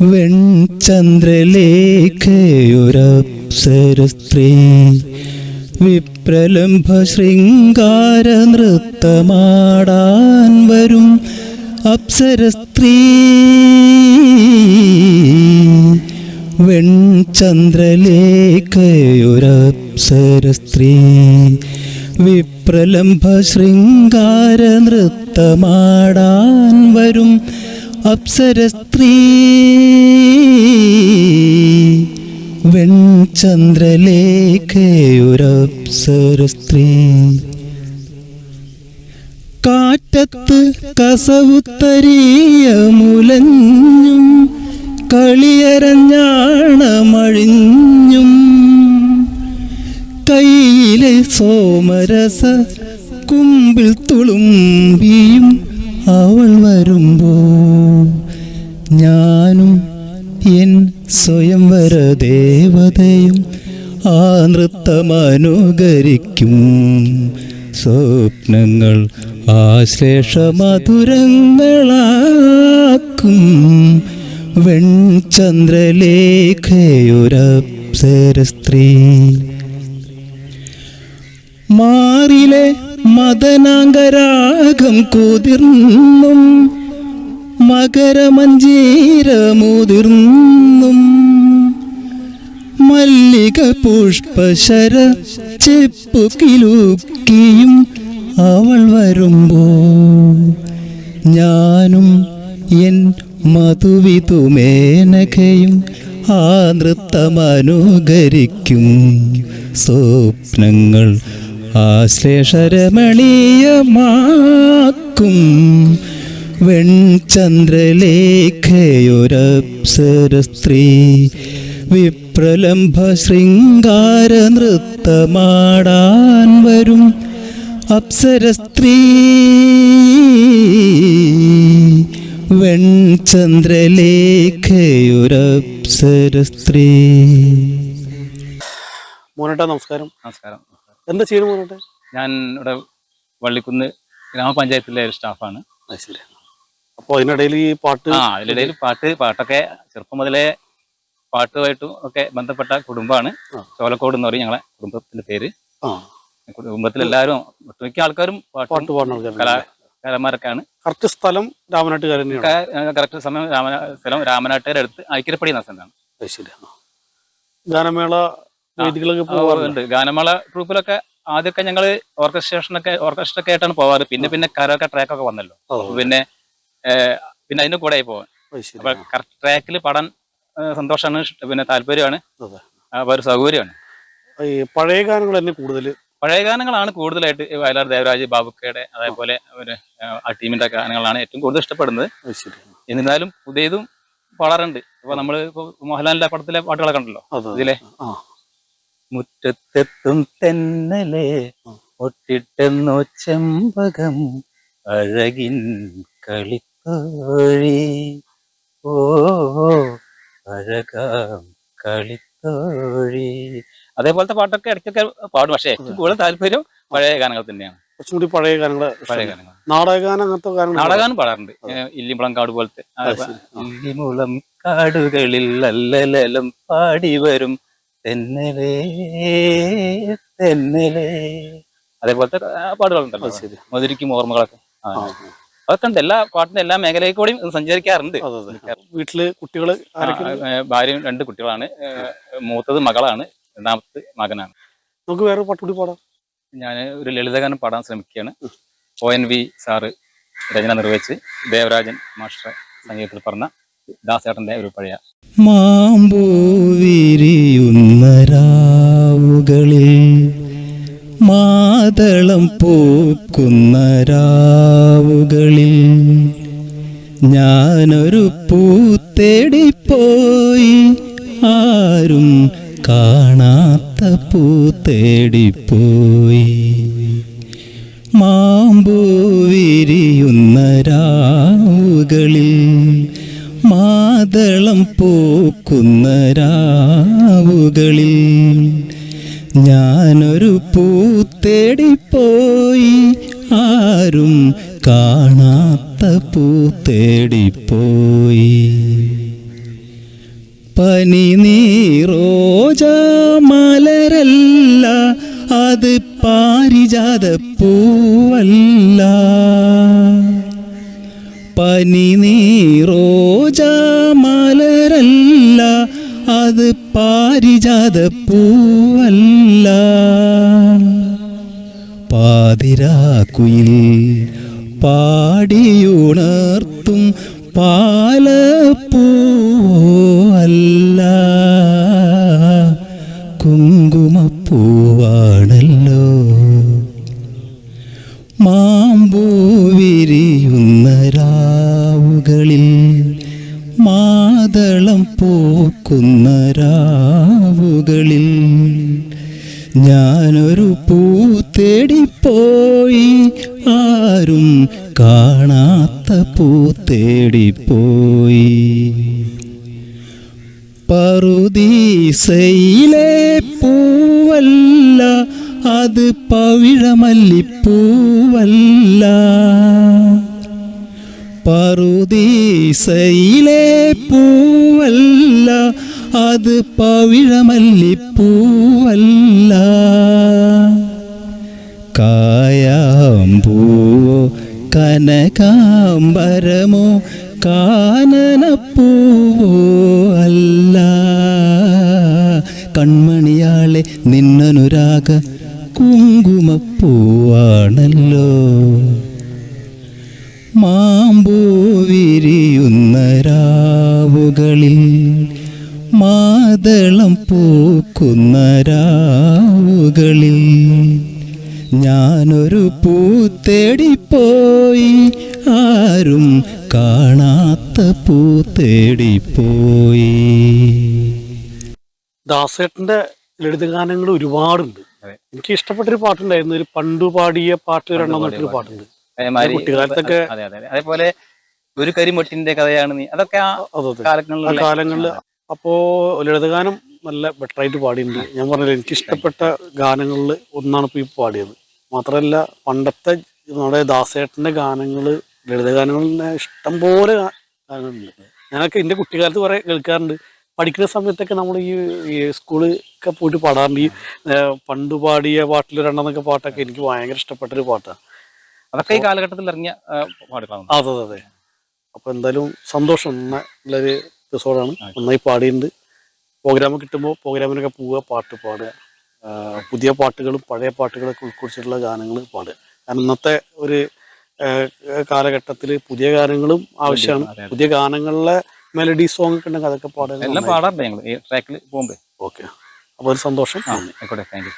വെൺചന്ദ്രലേഖയൊരപ്സര സ്ത്രീ വിപ്രലംഭ ശൃംഗാര നൃത്തമാടാൻ വരും അപ്സര സ്ത്രീ വെൺചന്ദ്രലേഖയൊരപ്സര സ്ത്രീ വിപ്രലംഭ ശൃംഗാര നൃത്തമാടാൻ വരും അപ്സര സ്ത്രീ വെൺചന്ദ്രലേഖയൊരപ്സര സ്ത്രീ കാറ്റത്ത് കസവുത്തരിയ മുലഞ്ഞും കളിയരഞ്ഞാണമഴിഞ്ഞും. കയ്യിലെ സോമരസ കുമ്പിൽ തുളുമ്പിയും അവൾ വരുമ്പോ ഞാനും എൻ സ്വയംവര ദേവതയും ആ നൃത്തമനുകരിക്കും. സ്വപ്നങ്ങൾ ആശ്ലേഷമധുരങ്ങളാക്കും. വെൺചന്ദ്രലേഖയൊരപ്സര സ്ത്രീ മാറിലെ മദനാംഗരാഗം കുതിർന്നും മകരമഞ്ചീരമുതിർന്നും മല്ലിക പുഷ്പശര ചെപ്പു കിലുക്കിയും അവൾ വരുമ്പോ ഞാനും എൻ മധുവിതുമേനകയും ആ നൃത്തമനുകരിക്കും സ്വപ്നങ്ങൾ ആശ്ലേഷരമണീയമാക്കും. വെൺചന്ദ്രലേഖയൊരപ്സര സ്ത്രീ വിപ്രലംഭ ശൃംഗാര നൃത്തമാടാൻ വരും അപ്സര സ്ത്രീ വെൺചന്ദ്രലേഖയൊരപ്സര സ്ത്രീ മോനേട്ടാ നമസ്കാരം. നമസ്കാരം. എന്താ ചെയ്യണം മോനേട്ടെ? ഞാൻ ഇവിടെ വള്ളിക്കുന്ന് ഗ്രാമപഞ്ചായത്തിലെ ഒരു സ്റ്റാഫാണ്. ശരി. അപ്പൊ അതിനിടയിൽ ഈ പാട്ട് ആ അതിനിടയിൽ പാട്ട് പാട്ടൊക്കെ ചെറുപ്പം മുതലേ പാട്ടുമായിട്ടും ഒക്കെ ബന്ധപ്പെട്ട കുടുംബമാണ്. ചോലക്കോട് എന്ന് പറയും ഞങ്ങളെ കുടുംബത്തിന്റെ പേര്. കുടുംബത്തിൽ എല്ലാവരും ഒട്ടുമിക്ക ആൾക്കാരും പാട്ട് പാടുന്ന കലാകാരന്മാരൊക്കെയാണ്. കറക്റ്റ് സ്ഥലം രാമനാട്ടുകാരൻ തന്നെയാണ് കറക്റ്റ് സമയം രാമന സ്ഥലം രാമനാട്ടുകാരുടെ അടുത്ത് ഐക്യരപ്പടി എന്ന സ്ഥലമാണ് ഗാനമേള വേദികളൊക്കെ പോകാറുണ്ട് ഗാനമേള ഗ്രൂപ്പിലൊക്കെ ആദ്യമൊക്കെ ഞങ്ങൾ ഓർക്കസ്ട്രേഷനൊക്കെ ഓർക്കസ്ട്ര ഒക്കെ ആയിട്ടാണ് പോവാറ്. പിന്നെ പിന്നെ കരൊക്കെ ട്രാക്കൊക്കെ വന്നല്ലോ. പിന്നെ പിന്നെ അതിന്റെ കൂടെ പോവാൻ അത് ശരി. അപ്പൊ. കറക്റ്റ് ട്രാക്കിൽ പാടാൻ സന്തോഷമാണ് പിന്നെ താല്പര്യമാണ്. അപ്പൊ ഒരു സൗകര്യമാണ്. ഈ പഴയ ഗാനങ്ങൾ തന്നെ കൂടുതൽ പഴയ ഗാനങ്ങളാണ് കൂടുതലായിട്ട് വയലാർ ദേവരാജ് ബാബുക്കയുടെ അതേപോലെ ആ. ടീമിന്റെ ഗാനങ്ങളാണ് ഏറ്റവും കൂടുതൽ ഇഷ്ടപ്പെടുന്നത്. എന്നിരുന്നാലും പുതിയതും പാടാറുണ്ട് ഇപ്പൊ നമ്മൾ ഇപ്പൊ മോഹൻലാലിന്റെ പടത്തിലെ പാട്ടുകളൊക്കെ ഉണ്ടല്ലോ. ഇതിലെ മുറ്റത്തെത്തും തെന്നലെ ഒട്ടിട്ടെന്നോ ചെമ്പകം അഴകിൻ കളിത്തോഴി ഓ അഴകാം കളിത്തോഴി. അതേപോലത്തെ പാട്ടൊക്കെ ഇടയ്ക്കൊക്കെ പാടും. പക്ഷേ ഏറ്റവും കൂടുതൽ താല്പര്യം പഴയ ഗാനങ്ങൾ തന്നെയാണ്. കുറച്ചും കൂടി പഴയ ഗാനങ്ങൾ പഴയ ഗാനങ്ങൾ. നാടകഗാനം അങ്ങനത്തെ ഗാനങ്ങൾ നാടകാനും പാടാറുണ്ട്. ഇല്ലിമുളം കാട് പോലത്തെ. ഇല്ലിമുളം കാടുകളിൽ അല്ലലലം പാടി വരും. തെന്നലേ തെന്നലേ. അതേപോലത്തെ പാടുകളുണ്ടല്ലോ. മധുരിക്കും ഓർമ്മകളൊക്കെ. അതൊക്കെ ഉണ്ട്. എല്ലാ പാട്ടിന്റെ എല്ലാ മേഖലയിൽ കൂടിയും സഞ്ചരിക്കാറുണ്ട്. വീട്ടിൽ കുട്ടികൾ ഭാര്യയും രണ്ട് കുട്ടികളാണ്. മൂത്തത് മകളാണ്. രണ്ടാമത്തെ മകനാണ്. നമുക്ക് വേറെ പാട്ടുകൂടി പാടാം. ഞാൻ ഒരു ലളിതഗാനം പാടാൻ ശ്രമിക്കുകയാണ്. ഒ എൻ വി സാറ് രചന നിർവഹിച്ച് ദേവരാജൻ മാസ്റ്റർ സംഗീതത്തിൽ പറഞ്ഞ ദാസേട്ടന്റെ ഒരു പഴയ മാമ്പൂ വിരിയുന്ന ഞാനൊരു പൂത്തേടിപ്പോയി ആരും കാണാത്ത പൂത്തേടിപ്പോയി മാമ്പൂവിരിയുന്ന മാമ്പൂ വിരിയുന്ന രാവുകളിൽ മാതളം പൂക്കുന്ന രാവുകളിൽ ഞാനൊരു പൂത്തേടിപ്പോയി ആരും കാണാത്ത പൂ തേടിപ്പോയി. പനി നീറോജ മലരല്ല അത് പാരിജാത പൂവല്ല. പനി നീറോജ മലരല്ല അത് പാരിജാത പൂവല്ല. പാതിരാക്കുയിൽ പാടിയുണർത്തും പാലപ്പൂവല്ല. കുങ്കുമപ്പൂവാണല്ലോ. മാമ്പൂ വിരിയുന്ന രാവുകളിൽ മാതളം പൂക്കുന്ന രാവുകളിൽ ഞാനൊരു പൂ തേടിപ്പോയി ആരും കാണാത്ത പൂ തേടിപ്പോയി. പറുദീസയിലെ പൂവല്ല അത് പവിഴമല്ലിപ്പൂവല്ല. പറുദീസയിലെ പൂവല്ല അത് പവിഴമല്ലിപ്പൂവല്ല. കായാമ്പൂവോ കനകാംബരമോ കാനനപ്പൂവോ അല്ല. കൺമണിയാളെ നിന്നനുരാഗ കുങ്കുമപ്പൂവാണല്ലോ. ഞാനൊരു പൂ തേടിപ്പോയി. ആരും കാണാത്ത പൂ തേടിപ്പോയി. ദാസേട്ടന്റെ ലളിതഗാനങ്ങൾ ഒരുപാടുണ്ട്. എനിക്ക് ഇഷ്ടപ്പെട്ടൊരു പാട്ടുണ്ടായിരുന്നു. ഒരു പണ്ടു പാടിയ പാട്ട് എന്നൊരു പാട്ടുണ്ട്. കുട്ടിക്കാലത്തൊക്കെ- അതെ അതെ അതെ. അതേപോലെ ഒരു കരിമൊട്ടിന്റെ കഥയാണ് നീ. അതൊക്കെ കാലങ്ങളിൽ അപ്പോ ലളിതഗാനം നല്ല ബെറ്ററായിട്ട് പാടിയിട്ടുണ്ട്. ഞാൻ പറഞ്ഞില്ല എനിക്ക് ഇഷ്ടപ്പെട്ട ഗാനങ്ങളിൽ ഒന്നാണ് ഇപ്പൊ ഈ പാടിയത്. മാത്രമല്ല പണ്ടത്തെ നമ്മുടെ ഗാനങ്ങൾ ഗാനങ്ങൾ ലളിതഗാനങ്ങളിൽ ഇഷ്ടംപോലെ ഗാനങ്ങളുണ്ട്. ഞാനൊക്കെ എന്റെ കുട്ടിക്കാലത്ത് കുറേ കേൾക്കാറുണ്ട്. പഠിക്കുന്ന സമയത്തൊക്കെ നമ്മൾ ഈ സ്കൂളൊക്കെ സ്കൂളിൽ ഒക്കെ പോയിട്ട് പാടാറുണ്ട്. ഈ പണ്ട് പാടിയ പാട്ടിൽ രണ്ടെന്നൊക്കെ പാട്ടൊക്കെ എനിക്ക് ഭയങ്കര ഇഷ്ടപ്പെട്ടൊരു പാട്ടാണ്. അതൊക്കെ ഈ കാലഘട്ടത്തിൽ ഇറങ്ങിയ ആ, പാട്ടുകളാണ്. അതെ അതെ അതെ. അപ്പൊ എന്തായാലും സന്തോഷം. നല്ലൊരു എപ്പിസോഡാണ് നന്നായി പാടിയിട്ടുണ്ട്. പ്രോഗ്രാം കിട്ടുമ്പോൾ പ്രോഗ്രാമിനൊക്കെ പോവുക പാട്ട് പാടുക. പുതിയ പാട്ടുകളും പഴയ പാട്ടുകളൊക്കെ ഉൾക്കൊള്ളിച്ചിട്ടുള്ള ഗാനങ്ങൾ പാടുക. കാരണം ഇന്നത്തെ ഒരു കാലഘട്ടത്തിൽ പുതിയ ഗാനങ്ങളും ആവശ്യമാണ്. പുതിയ ഗാനങ്ങളിലെ മെലഡി സോങ് ഒക്കെ ഉണ്ടെങ്കിൽ അതൊക്കെ പാടുക എല്ലാം പാടാറുണ്ട് ഞങ്ങൾ ട്രാക്കിൽ ഓക്കെ. അപ്പോൾ ഒരു സന്തോഷം. ആയിക്കോട്ടെ. Thank you